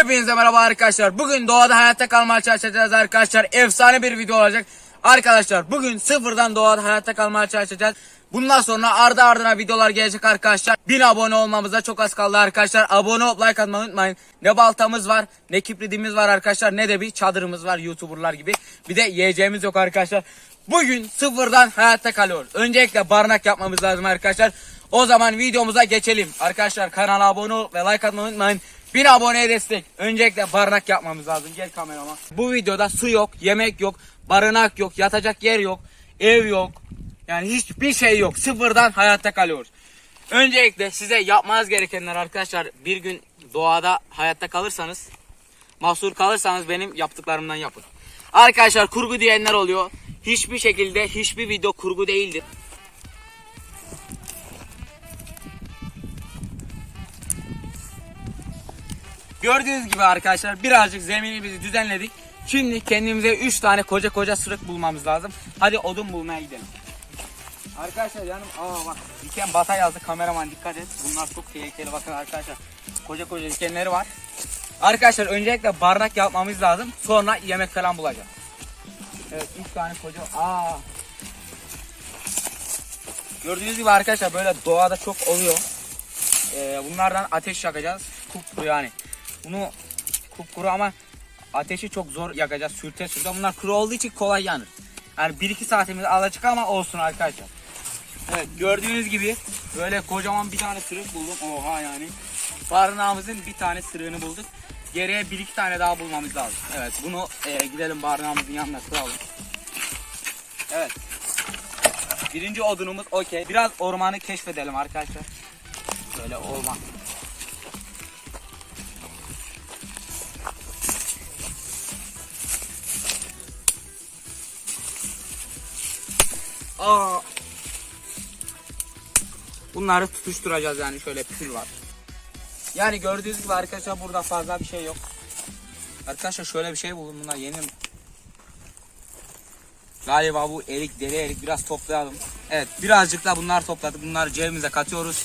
Hepinize merhaba arkadaşlar. Bugün doğada hayatta kalmaya çalışacağız arkadaşlar. Efsane bir video olacak. Arkadaşlar bugün sıfırdan doğada hayatta kalmaya çalışacağız. Bundan sonra ardı ardına videolar gelecek arkadaşlar. 1000 abone olmamıza çok az kaldı arkadaşlar. Abone olup like atmayı unutmayın. Ne baltamız var, ne kibridimiz var arkadaşlar, ne de bir çadırımız var YouTuber'lar gibi. Bir de yiyeceğimiz yok arkadaşlar. Bugün sıfırdan hayatta kalıyoruz. Öncelikle barınak yapmamız lazım arkadaşlar. O zaman videomuza geçelim. Arkadaşlar kanala abone ol ve like atmayı unutmayın. 1000 aboneye destek. Öncelikle barınak yapmamız lazım. Gel kamerama. Bu videoda su yok, yemek yok, barınak yok, yatacak yer yok, ev yok. Yani hiçbir şey yok. Sıfırdan hayatta kalıyoruz. Öncelikle size yapmanız gerekenler arkadaşlar bir gün doğada hayatta kalırsanız mahsur kalırsanız benim yaptıklarımdan yapın. Arkadaşlar kurgu diyenler oluyor. Hiçbir şekilde hiçbir video kurgu değildir. Gördüğünüz gibi arkadaşlar birazcık zeminimizi düzenledik. Şimdi kendimize 3 tane koca koca sırık bulmamız lazım. Hadi odun bulmaya gidelim. Arkadaşlar yanım aa bak diken bata yazdı kameraman dikkat et. Bunlar çok tehlikeli bakın arkadaşlar. Koca koca dikenleri var. Arkadaşlar öncelikle bardak yapmamız lazım. Sonra yemek falan bulacağız. Evet 3 tane koca aa. Gördüğünüz gibi arkadaşlar böyle doğada çok oluyor. Ee, bunlardan ateş yakacağız. Kupkuru yani. Bunu kupkuru ama ateşi çok zor yakacağız. Sürte sürte. Bunlar kuru olduğu için kolay yanır. Yani 1-2 saatimiz alacak ama olsun arkadaşlar. Evet gördüğünüz gibi böyle kocaman bir tane sırık buldum. Oha yani. Barınağımızın bir tane sırığını bulduk. Geriye bir iki tane daha bulmamız lazım. Evet bunu e, gidelim barınağımızın yanına kuralım. Evet. Birinci odunumuz okey. Biraz ormanı keşfedelim arkadaşlar. Böyle orman. Aa. Bunları tutuşturacağız yani şöyle pül var. Yani gördüğünüz gibi arkadaşlar burada fazla bir şey yok. Arkadaşlar şöyle bir şey buldum bunlar yeni. Galiba bu erik deri erik biraz toplayalım. Evet birazcık da bunlar topladık. Bunları cebimize katıyoruz.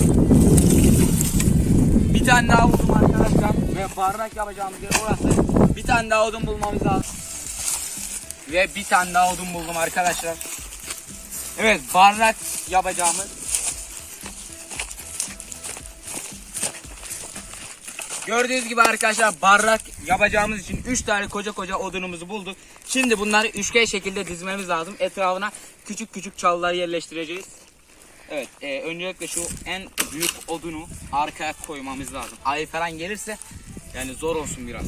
Bir tane daha buldum arkadaşlar. Ve bardak yapacağımız yer orası. Bir tane daha odun bulmamız lazım. Ve bir tane daha odun buldum arkadaşlar. Evet bardak yapacağımız. Gördüğünüz gibi arkadaşlar bardak yapacağımız için 3 tane koca koca odunumuzu bulduk. Şimdi bunları üçgen şekilde dizmemiz lazım. Etrafına küçük küçük çalılar yerleştireceğiz. Evet e, öncelikle şu en büyük odunu arkaya koymamız lazım. Ayı falan gelirse yani zor olsun biraz.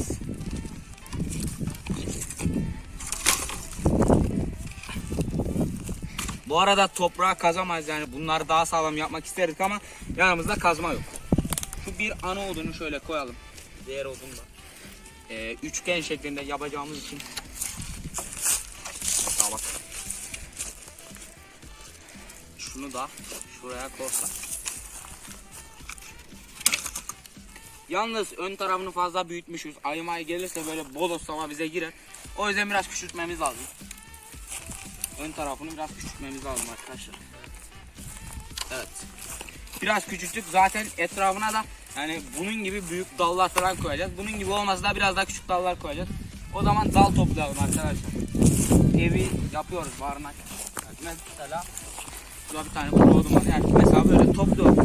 Bu arada toprağa kazamayız yani bunları daha sağlam yapmak isterdik ama yanımızda kazma yok. Şu bir ana odunu şöyle koyalım. Diğer odunu da. Ee, üçgen şeklinde yapacağımız için. Hatta bak. Şunu da şuraya koysak. Yalnız ön tarafını fazla büyütmüşüz. Ayı gelirse böyle bodoslama bize girer. O yüzden biraz küçültmemiz lazım. Ön tarafını biraz küçültmemiz lazım arkadaşlar. Evet. Biraz küçülttük. Zaten etrafına da yani bunun gibi büyük dallar falan koyacağız. Bunun gibi olmasa da biraz daha küçük dallar koyacağız. O zaman dal toplayalım arkadaşlar. Evi yapıyoruz barınak. Evet, mesela şurada bir tane kuru odun var. Yani mesela böyle topluyoruz.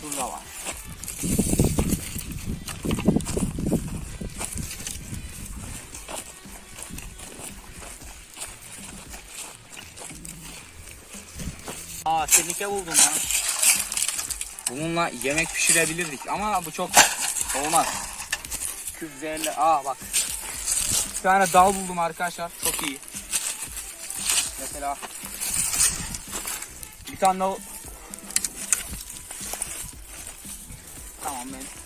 Şurada var. Tenike buldum lan. Bununla yemek pişirebilirdik ama bu çok olmaz. Küp zehirli. Aa bak. Bir tane dal buldum arkadaşlar. Çok iyi. Mesela bir tane daha Tamam ben.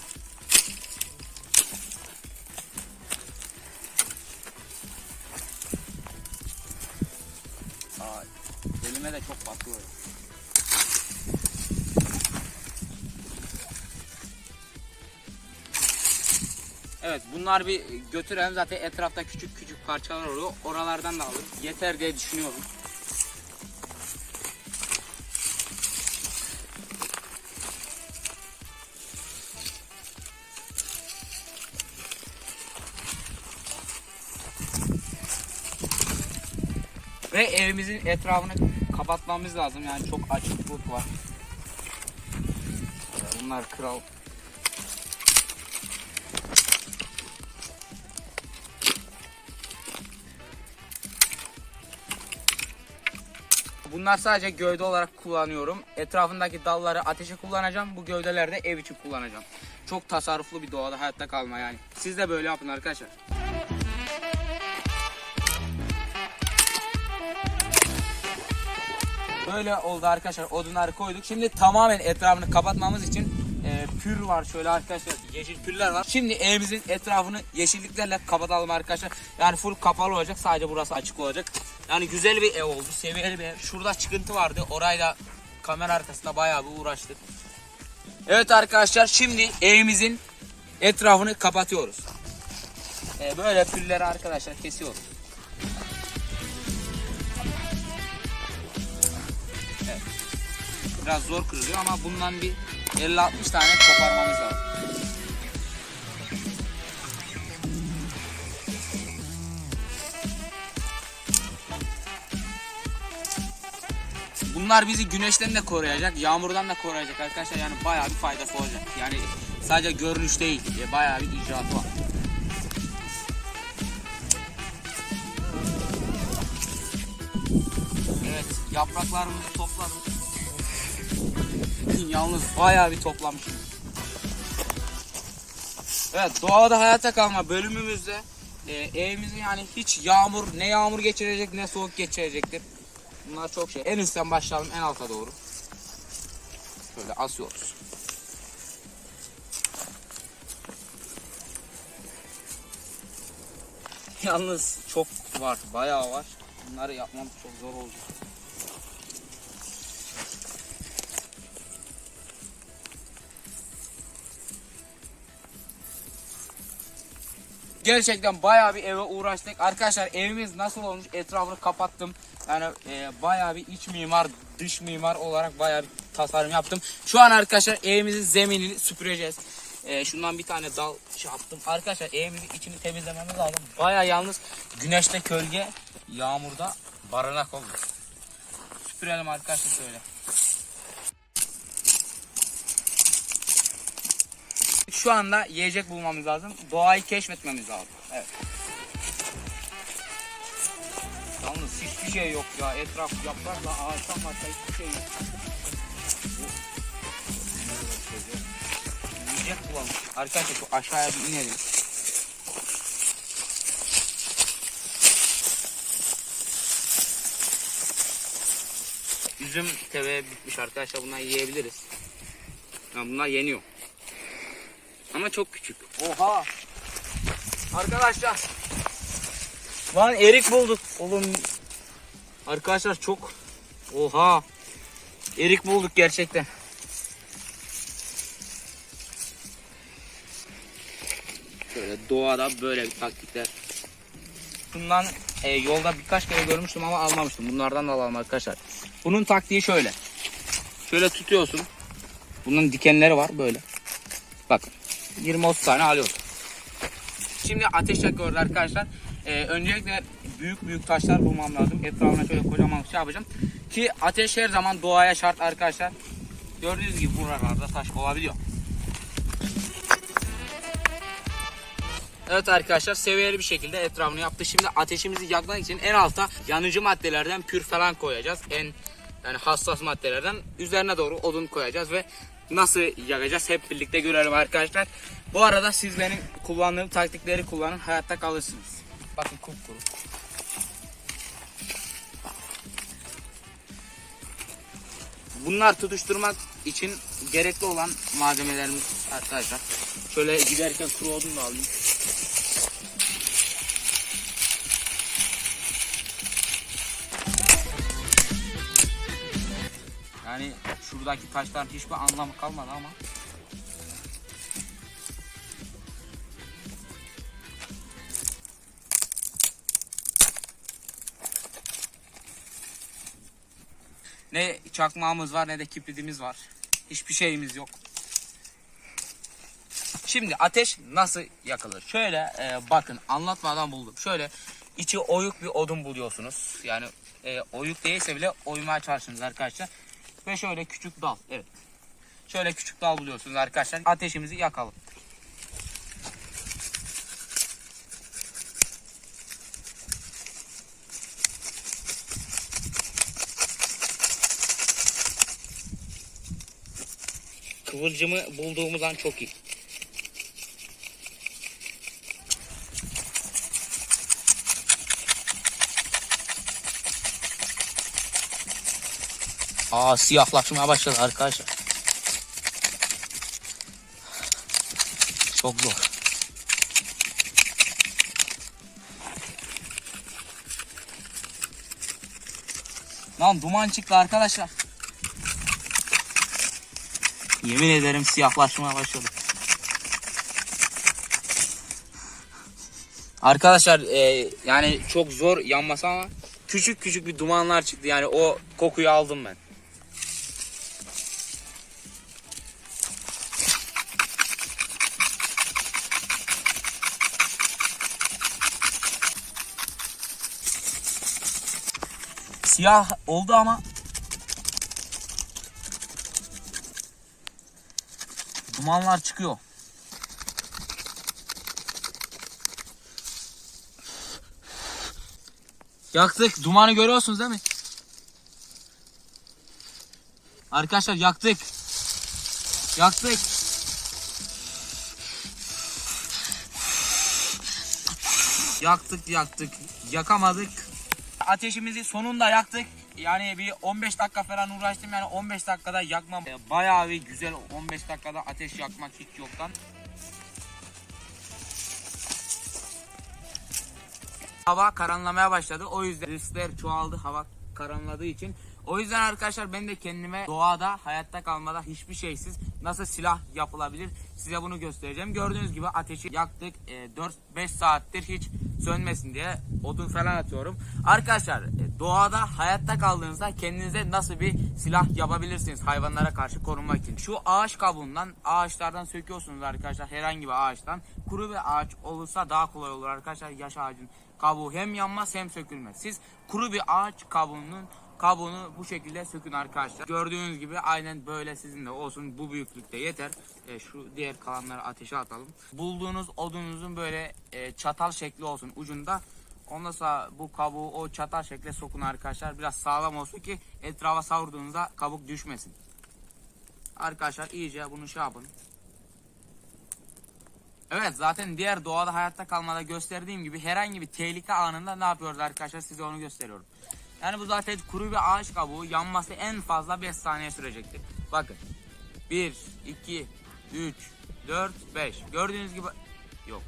Evet bunlar bir götürelim. Zaten etrafta küçük küçük parçalar oluyor. Oralardan da alırım. Yeter diye düşünüyorum. Ve evimizin etrafını kapatmamız lazım. Yani çok açıklık var. Bunlar kral Bunlar sadece gövde olarak kullanıyorum. Etrafındaki dalları ateşe kullanacağım. Bu gövdeleri de ev için kullanacağım. Çok tasarruflu bir doğada hayatta kalma yani. Siz de böyle yapın arkadaşlar. Böyle oldu arkadaşlar. Odunları koyduk. Şimdi tamamen etrafını kapatmamız için e, pür var şöyle arkadaşlar. Yeşil pürler var. Şimdi evimizin etrafını yeşilliklerle kapatalım arkadaşlar. Yani full kapalı olacak. Sadece burası açık olacak. Yani güzel bir ev oldu. Seviyeli bir ev. Şurada çıkıntı vardı. Orayla kamera arkasında bayağı bir uğraştık. Evet arkadaşlar şimdi evimizin etrafını kapatıyoruz. E, böyle pülleri arkadaşlar kesiyoruz. Biraz zor kırılıyor ama bundan bir 50-60 tane koparmamız lazım. Bunlar bizi güneşten de koruyacak, yağmurdan da koruyacak arkadaşlar. Yani bayağı bir faydası olacak. Yani sadece görünüş değil, e, bayağı bir icraatı var. Evet, yapraklarımızı topladım. Yalnız bayağı bir toplamışım. Evet doğada hayata kalma bölümümüzde e, evimizi yani hiç yağmur ne yağmur geçirecek ne soğuk geçirecektir. Bunlar çok şey. En üstten başlayalım en alta doğru. Şöyle asıyoruz. Yalnız çok var, bayağı var. Bunları yapmam çok zor olacak. Gerçekten bayağı bir eve uğraştık. Arkadaşlar evimiz nasıl olmuş etrafını kapattım. Yani e, bayağı bir iç mimar, dış mimar olarak bayağı bir tasarım yaptım. Şu an arkadaşlar evimizin zeminini süpüreceğiz. E, şundan bir tane dal şey yaptım. Arkadaşlar evimizin içini temizlememiz lazım. Bayağı yalnız güneşte kölge, yağmurda barınak oldu. Süpürelim arkadaşlar şöyle. Şu anda yiyecek bulmamız lazım. Doğayı keşfetmemiz lazım. Evet. Yalnız hiçbir şey yok ya. Etraf yaprakla ağaçtan başka hiçbir şey yok. Yiyecek bulalım. Arkadaşlar şu aşağıya bir inelim. Üzüm teve bitmiş arkadaşlar. Bunları yiyebiliriz. Yani bunlar yeniyor. Ama çok küçük. Oha. Arkadaşlar. Lan erik bulduk. Oğlum. Arkadaşlar çok. Oha. Erik bulduk gerçekten. Şöyle doğada böyle bir taktikler. Bundan e, yolda birkaç kere görmüştüm ama almamıştım. Bunlardan da alalım arkadaşlar. Bunun taktiği şöyle. Şöyle tutuyorsun. Bunun dikenleri var böyle. Bak 20-30 tane alıyorsun. Şimdi ateş yakıyoruz arkadaşlar. Ee, öncelikle büyük büyük taşlar bulmam lazım. Etrafına şöyle kocaman şey yapacağım. Ki ateş her zaman doğaya şart arkadaşlar. Gördüğünüz gibi buralarda taş olabiliyor. Evet arkadaşlar seviyeli bir şekilde etrafını yaptı. Şimdi ateşimizi yakmak için en alta yanıcı maddelerden pür falan koyacağız. En yani hassas maddelerden üzerine doğru odun koyacağız ve nasıl yakacağız hep birlikte görelim arkadaşlar. Bu arada siz benim kullandığım taktikleri kullanın hayatta kalırsınız. Bakın kupkuru. Bunlar tutuşturmak için gerekli olan malzemelerimiz arkadaşlar. Şöyle giderken kuru odun da alayım. Yani şuradaki taşların hiçbir anlamı kalmadı ama. Ne çakmağımız var ne de kibritimiz var. Hiçbir şeyimiz yok. Şimdi ateş nasıl yakılır? Şöyle e, bakın anlatmadan buldum. Şöyle içi oyuk bir odun buluyorsunuz. Yani e, oyuk değilse bile oymaya çalışırsınız arkadaşlar. Ve şöyle küçük dal. Evet. Şöyle küçük dal buluyorsunuz arkadaşlar. Ateşimizi yakalım. Kıvılcımı bulduğumuz an çok iyi. Aa siyahlaşmaya başladı arkadaşlar. Çok zor. Lan duman çıktı arkadaşlar. Yemin ederim siyahlaşmaya başladı. Arkadaşlar e, yani çok zor yanması ama küçük küçük bir dumanlar çıktı. Yani o kokuyu aldım ben. Siyah oldu ama dumanlar çıkıyor. Yaktık. Dumanı görüyorsunuz değil mi? Arkadaşlar yaktık. Yaktık. Yaktık yaktık. Yakamadık. Ateşimizi sonunda yaktık. Yani bir 15 dakika falan uğraştım. Yani 15 dakikada yakmam. e, Bayağı bir güzel 15 dakikada ateş yakmak hiç yoktan. Hava karanlamaya başladı. O yüzden riskler çoğaldı hava karanladığı için. O yüzden arkadaşlar ben de kendime doğada hayatta kalmada hiçbir şeysiz nasıl silah yapılabilir size bunu göstereceğim. Gördüğünüz gibi ateşi yaktık. E, 4-5 saattir hiç sönmesin diye odun falan atıyorum. Arkadaşlar e, doğada hayatta kaldığınızda kendinize nasıl bir silah yapabilirsiniz hayvanlara karşı korunmak için. Şu ağaç kabuğundan ağaçlardan söküyorsunuz arkadaşlar herhangi bir ağaçtan. Kuru bir ağaç olursa daha kolay olur arkadaşlar yaş ağacın kabuğu hem yanmaz hem sökülmez. Siz kuru bir ağaç kabuğunun kabuğunu bu şekilde sökün arkadaşlar. Gördüğünüz gibi aynen böyle sizin de olsun bu büyüklükte yeter. E, şu diğer kalanları ateşe atalım. Bulduğunuz odunuzun böyle e, çatal şekli olsun ucunda. Ondan sonra bu kabuğu o çatal şekle sokun arkadaşlar. Biraz sağlam olsun ki etrafa savurduğunuzda kabuk düşmesin. Arkadaşlar iyice bunu şey yapın. Evet zaten diğer doğada hayatta kalmada gösterdiğim gibi herhangi bir tehlike anında ne yapıyoruz arkadaşlar size onu gösteriyorum. Yani bu zaten kuru bir ağaç kabuğu yanması en fazla 5 saniye sürecektir. Bakın 1, 2, 3, 4, 5 gördüğünüz gibi yok.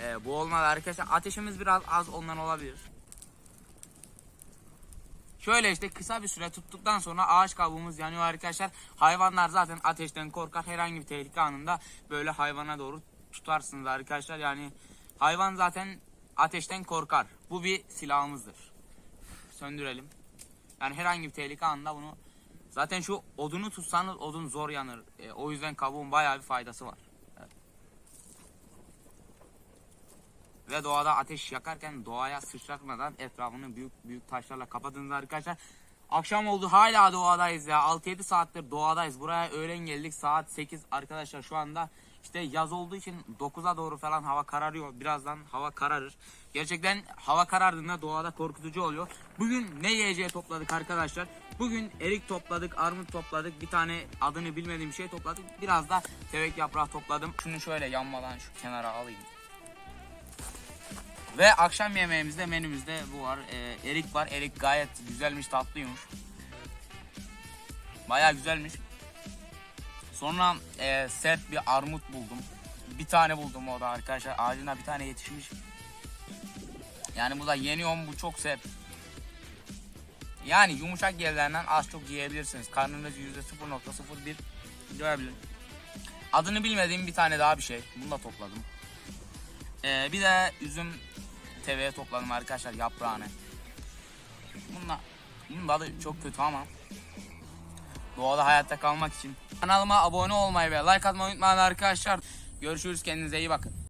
Ee, bu olmadı arkadaşlar ateşimiz biraz az ondan olabilir. Şöyle işte kısa bir süre tuttuktan sonra ağaç kabuğumuz yanıyor arkadaşlar. Hayvanlar zaten ateşten korkar. Herhangi bir tehlike anında böyle hayvana doğru tutarsınız arkadaşlar. Yani hayvan zaten ateşten korkar. Bu bir silahımızdır. Söndürelim. Yani herhangi bir tehlike anında bunu zaten şu odunu tutsanız odun zor yanır. E, o yüzden kabuğun bayağı bir faydası var. Evet. Ve doğada ateş yakarken doğaya sıçratmadan etrafını büyük büyük taşlarla kapatınız arkadaşlar. Akşam oldu hala doğadayız ya. 6-7 saattir doğadayız. Buraya öğlen geldik saat 8 arkadaşlar şu anda işte yaz olduğu için 9'a doğru falan hava kararıyor. Birazdan hava kararır. Gerçekten hava karardığında doğada korkutucu oluyor. Bugün ne yiyeceği topladık arkadaşlar. Bugün erik topladık, armut topladık. Bir tane adını bilmediğim şey topladık. Biraz da tevek yaprağı topladım. Şunu şöyle yanmadan şu kenara alayım. Ve akşam yemeğimizde menümüzde bu var. Ee, erik var. Erik gayet güzelmiş, tatlıymış. Baya güzelmiş. Sonra e, sert bir armut buldum. Bir tane buldum o da arkadaşlar. Ağacına bir tane yetişmiş. Yani bu da yeniyor mu bu çok sert. Yani yumuşak yerlerinden az çok yiyebilirsiniz. Karnınız %0.01 doyabilir. Adını bilmediğim bir tane daha bir şey. Bunu da topladım. Ee, bir de üzüm teveye topladım arkadaşlar yaprağını. Bununla, bunun tadı çok kötü ama doğada hayatta kalmak için kanalıma abone olmayı ve like atmayı unutmayın arkadaşlar. Görüşürüz kendinize iyi bakın.